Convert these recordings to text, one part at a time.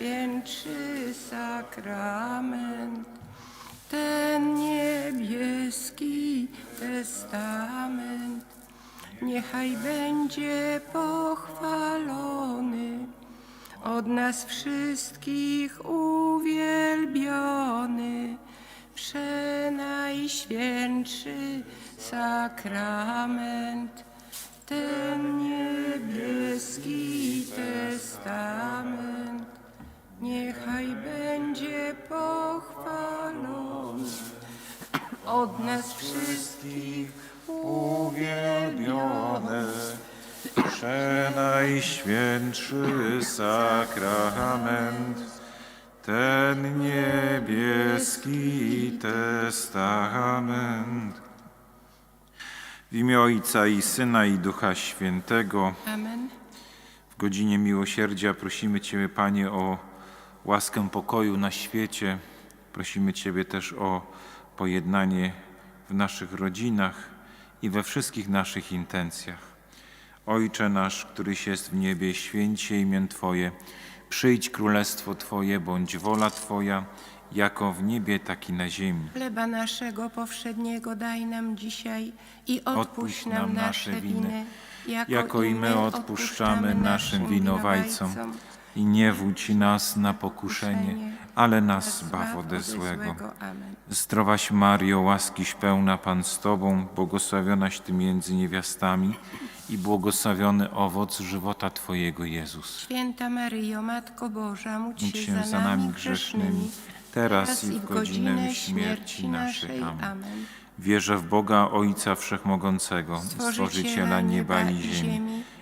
przenajświętszy sakrament, ten niebieski testament. Niechaj będzie pochwalony, od nas wszystkich uwielbiony, przenajświętszy sakrament, ten niebieski od nas wszystkich uwielbione, przenajświętszy sakrament, ten niebieski testament. W imię Ojca i Syna i Ducha Świętego, Amen. w godzinie miłosierdzia prosimy Ciebie, Panie, o łaskę pokoju na świecie. Prosimy Ciebie też o pojednanie w naszych rodzinach i we wszystkich naszych intencjach. Ojcze nasz, któryś jest w niebie, święć się imię Twoje. Przyjdź królestwo Twoje, bądź wola Twoja, jako w niebie, tak i na ziemi. Chleba naszego powszedniego daj nam dzisiaj i odpuść Odpuść nam nam nasze winy, winy, jako, jako i my odpuszczamy naszym winowajcom. I nie wódź nas na pokuszenie, ale nas zbaw ode złego. Zdrowaś Mario, łaskiś pełna Pan z Tobą, błogosławionaś Ty między niewiastami i błogosławiony owoc żywota Twojego Jezus. Święta Maryjo, Matko Boża, módl Módl się za nami grzesznymi, teraz i w godzinę śmierci naszej. Amen. Amen. Wierzę w Boga Ojca Wszechmogącego, Stworzyciela nieba i ziemi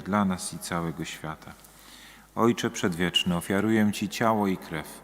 dla nas i całego świata. Ojcze Przedwieczny, ofiaruję Ci ciało i krew,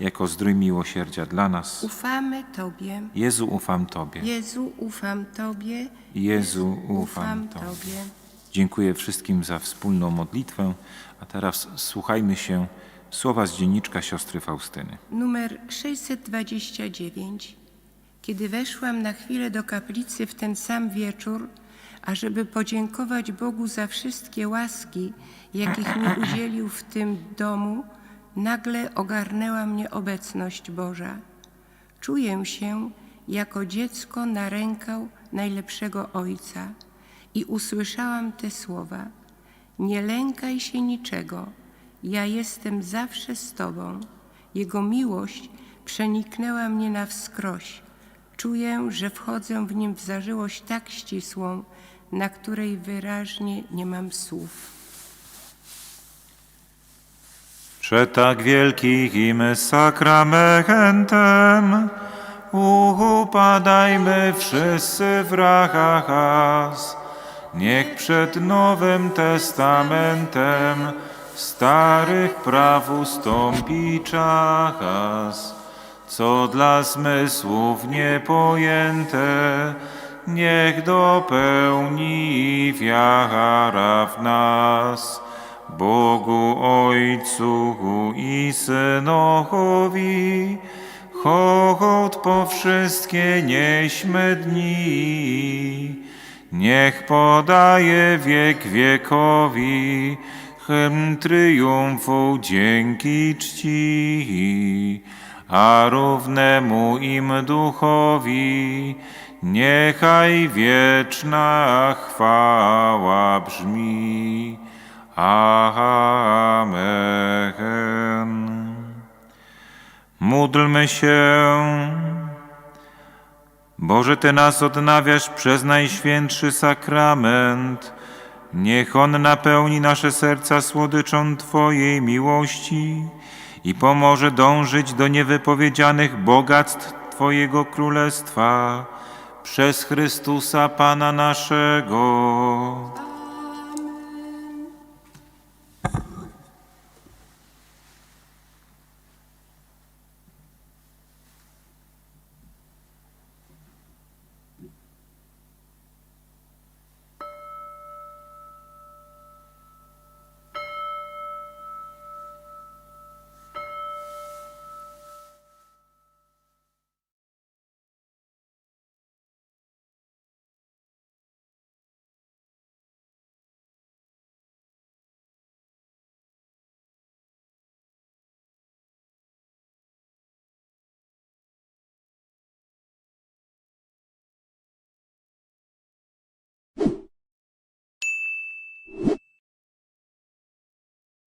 jako zdrój miłosierdzia dla nas. Ufamy Tobie. Jezu, ufam Tobie. Jezu, ufam Tobie. Jezu, ufam Tobie. Dziękuję wszystkim za wspólną modlitwę, a teraz słuchajmy się słowa z dzienniczka siostry Faustyny. Numer 629. Kiedy weszłam na chwilę do kaplicy w ten sam wieczór, ażeby podziękować Bogu za wszystkie łaski, jakich mi udzielił w tym domu, nagle ogarnęła mnie obecność Boża. Czuję się jako dziecko na rękał najlepszego Ojca i usłyszałam te słowa: Nie lękaj się niczego, ja jestem zawsze z Tobą. Jego miłość przeniknęła mnie na wskroś. Czuję, że wchodzę w nim w zażyłość tak ścisłą, na której wyraźnie nie mam słów. Przed tak wielkim sakramentem upadajmy wszyscy w rachas. Niech przed Nowym Testamentem starych praw ustąpi czas, co dla zmysłów niepojęte, niech dopełni wiara w nas. Bogu Ojcu i Synowi, hołd po wszystkie nieśmy dni. Niech podaje wiek wiekowi, hymn triumfu dzięki czci, a równemu im duchowi niechaj wieczna chwała brzmi. Amen. Módlmy się. Boże, Ty nas odnawiasz przez Najświętszy Sakrament. Niech On napełni nasze serca słodyczą Twojej miłości i pomoże dążyć do niewypowiedzianych bogactw Twojego Królestwa przez Chrystusa Pana naszego.